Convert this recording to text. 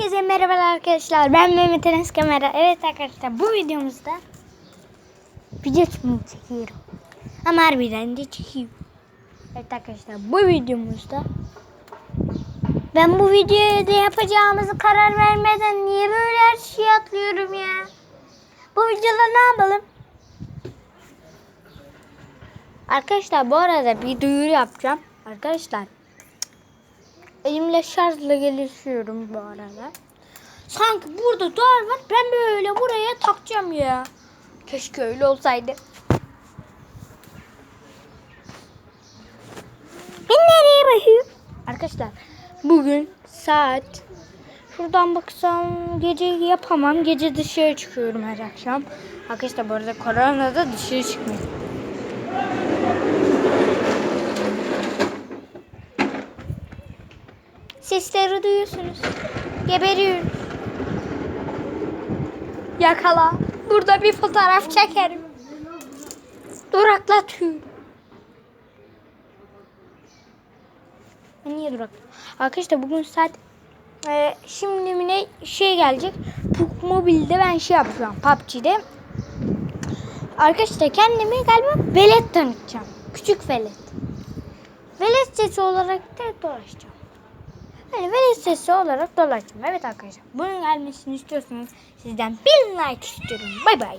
Herkese merhabalar arkadaşlar. Ben Mehmet Enes Kamera. Evet arkadaşlar bu videomuzda video çekimi çekiyorum. Ama harbiden de çekiyorum. Evet arkadaşlar bu videomuzda ben bu videoya da yapacağımızı karar vermeden niye böyle her şeyi atlıyorum ya? Bu videoda ne yapalım? Arkadaşlar bu arada bir duyuru yapacağım. Arkadaşlar Elimle şarjla gelişiyorum bu arada. Sanki burada duvar var. Ben böyle buraya takacağım ya. Keşke öyle olsaydı. Ben nereye bakıyorum? Arkadaşlar bugün saat şuradan baksam gece yapamam. Gece dışarı çıkıyorum her akşam. Arkadaşlar bu arada koronada dışarı çıkmıyor. Sesleri duyuyorsunuz. Geberiyorum. Yakala. Burada bir fotoğraf çekerim. Duraklatıyorum. Ben Niye durak? Arkadaşlar bugün saat e, şimdi mi ne şey gelecek. Puk Mobile'de ben şey yapacağım. PUBG'de. Arkadaşlar kendimi galiba velet tanıtacağım. Küçük velet. Velet sesi olarak da dolaşacağım. Hani velet sesi olarak dolaşacağım. Evet arkadaşlar. Bunun gelmesini istiyorsanız sizden bir like istiyorum. Bay bay.